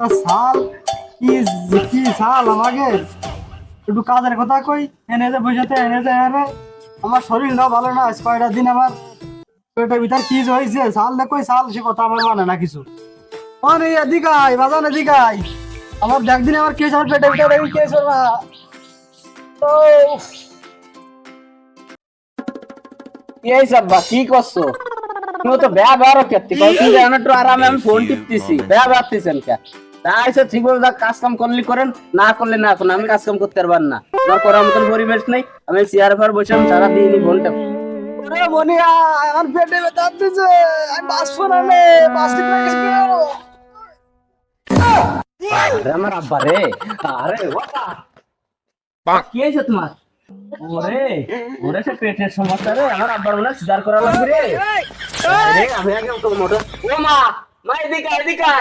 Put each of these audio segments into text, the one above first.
শাল কি কি শাল আমাকে? একটু কাজের কথা কই। এনে যে বসেতে এনে যে এনে। আমার শরীরটা ভালো না আজ কয়টা দিন আমার পেটের ভিতর কি হয়েছে শাল দেখো শাল সে কথা আমার মানে না কিছু। মানে এদিকাই বাজান এদিকাই। আমার একদিন আমার কেস আমার পেটের ভিতরে এই কেস না ও এই সাব্বা কি করছ? তুমি তো বেয়া বেয়ারও কেতি কইছি একটু আরামে আমি ফোন টিপতেছি। বেয়া বেয়ারতেছেন কে? তাই সে ঠিক বলে কাজ কাম করলি করেন না করলে না এখন আমি কাজ কাম করতে পারবার না। আমার করার মতন পরিবেশ নেই আমি চেয়ার পর বসে আমি সারা দিনই ফোনটা আরে মনিয়া আমার পেটে ব্যথা দিছে আমি বাঁচবো না রে বাঁচতে আরে আমার আব্বা রে আরে বাবা। কি হয়েছে তোমার? ওরে ওরে সে পেটের সমস্যা রে আমার আব্বার মনে হয় সিজার করা লাগবে রে। আমি আগে মোটর ও মা! মা এদিকে এদিকে।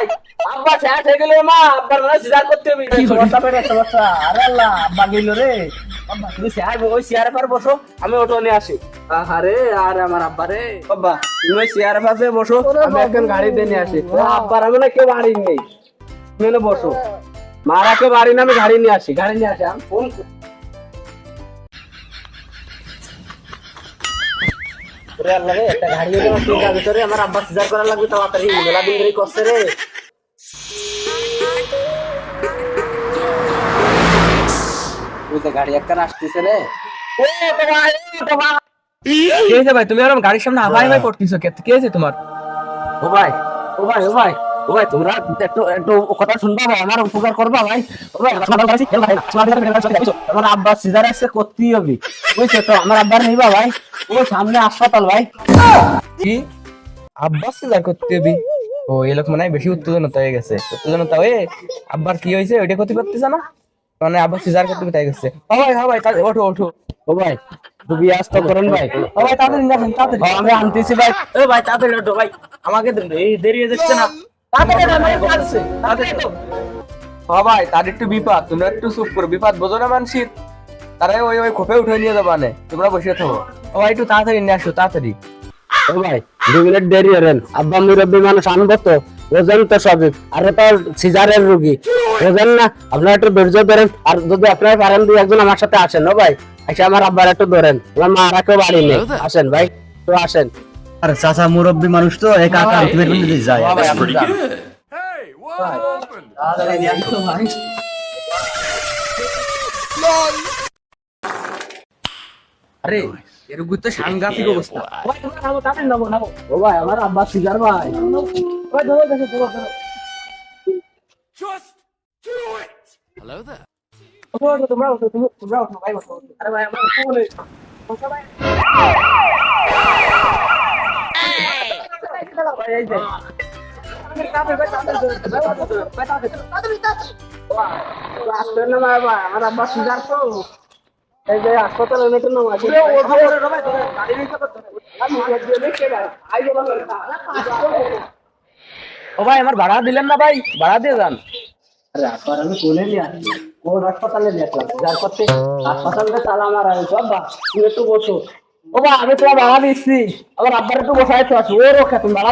আব্বা শেষ হয়ে গেলে মা আব্বার মনে সিজার করতে হবে। সমস্যা সমস্যা আরে আল্লাহ আব্বা গেল রে। আব্বা তুমি চেয়ার ওই চেয়ারে পার বসো আমি অটো নিয়ে আসি। আরে আরে আমার আব্বা রে। আব্বা তুমি চেয়ারে পাশে বসো আমি এখন গাড়ি দিয়ে নিয়ে আসি। আব্বার আমি না কেউ বাড়ি নেই। তুমি বসো। মারাকে বাড়ি না আমি গাড়ি নিয়ে আসি গাড়ি নিয়ে আসি। আমি ফোন ওরে আল্লাহ রে, একটা গাড়ি এলে তিনটার ভিতরে আমার আব্বা সিজার করা লাগবে তাড়াতাড়ি মেলা দিন ধরে করছে রে। ওই তো গাড়ি একটা আসতেছে রে। ও ভাই কি তুমি এরকম গাড়ির সামনে আবাই ভাই করতেছো কে আছে তোমার? ও ভাই ও ভাই ও ভাই। ও ভাই তোমরা একটু একটু কথা শুনবা ভাই আমার উপকার করবা ভাই। ও ভাই আমার খেল ভাই না আব্বা সিজার আছে করতেই হবে। বুঝছ তো? আমার আব্বার ভাই। ও সামনে হাসপাতাল ভাই। কি? সিজার করতে হবে? ও এই লোক মনে বেশি উত্তেজনতা হয়ে গেছে। উত্তেজনতা হয়ে আব্বার কি হয়েছে ওইটা ক্ষতি পারতেছে না? মানে আব্বা সিজার করতে হবে তাই গেছে ও ভাই হ্যাঁ ভাই ওঠো ওঠো। ও ভাই তুমি আজ তো করেন ভাই। ও ভাই তাড়াতাড়ি নিয়ে তাড়াতাড়ি। আমি আনতেছি ভাই। ও ভাই তাড়াতাড়ি ওঠো ভাই। আমাকে দেরি হয়ে যাচ্ছে না। ও ভাই তার একটু বিপদ তোমরা একটু চুপ করো বিপদ বোঝো না মানসিক তারা ওই ওই খোপে উঠে নিয়ে যাব মানে তোমরা বসে থাকো। ও ভাই একটু তাড়াতাড়ি নিয়ে আসো তাড়াতাড়ি। ও ভাই দু মিনিট দেরি হলেন আব্বা মুরব্বী মানুষ আনব তো বোঝেন তো সবই আর তো সিজারের রুগী। বোঝেন না আপনারা একটু ধৈর্য ধরেন আর যদি আপনারা পারেন দুই একজন আমার সাথে আসেন ও ভাই। এসে আমার আব্বার একটু ধরেন আমার মারা কেউ বাড়ি নেই। আসেন ভাই তো আসেন। আর চাচা মুরব্বী মানুষ তো এক আকা আলটিমেট মধ্যে যায়। আরে এরকম তো সাংঘাতিক অবস্থা। ও ভাই, আমার আব্বা সিজার ভাই। ওই ধরো, দেখো, ধরো, ধরো। ওঠো, ওঠো, তোমরা তোমরা ভাই। আরে ভাই, আমার ফোনে। ওঠো, ভাই। ভাই, এই যে। তাড়াতাড়ি, ভাই, তাড়াতাড়ি ধরো, ভাই, তাড়াতাড়ি ধরো, ভাই, তাড়াতাড়ি ধরো, তাড়াতাড়ি, তাড়াতাড়ি। বাহ, তো আসবেন না, ভাই, ভাই, ও ভাই, আমার ভাড়া দিলেন না ভাই, ভাড়া দিয়ে যান। আমি নিয়ে আসছি কোন হাসপাতালে নিয়ে আসলাম? যার করতে হাসপাতালটা তালা মারা হয়েছে বাবা, তুমি একটু বসো। আমি তোমার তো আছো। তোমার।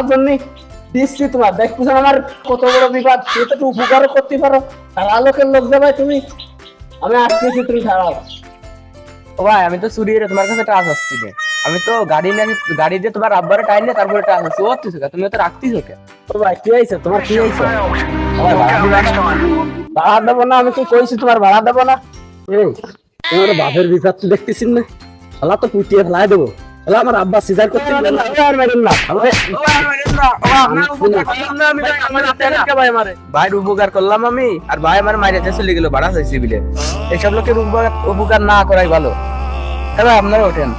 দেখতেছো কাছে টাচ আসছি আমি তো গাড়ি নিয়ে গাড়ি দিয়ে তোমার আব্বারে টাইম নিয়ে তারপরে টাচ আসছি। ও তুমি তো রাখতিস ওকে ভাই, কি হয়েছে? তোমার কি হয়েছে? ভাড়া দিবা না? আমি কি কইছি তোমার ভাড়া দেবো না। তোমার বাপের বিপদ তো দেখতেছিস না? আল্লাহ তো পুটিয়ে ফেলাই দেবো আল্লাহ আমার আব্বা সিজার করতে ভাইয়ের উপকার করলাম আমি আর ভাই আমার মাইরে চলে গেল ভাড়া চাইছি বিলে এইসব লোকের উপকার উপকার না করাই ভালো হ্যাঁ আপনারা ওঠেন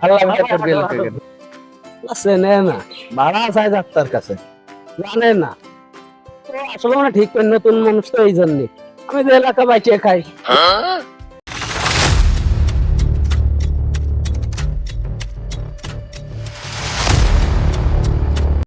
ভালো লাগবে করবে লোকের চেনে না ভাড়া চাই ডাক্তার কাছে জানে না আসলে মানে ঠিক নতুন মানুষ তো এই জন্যে আমি যে এলাকা বাইচে খাই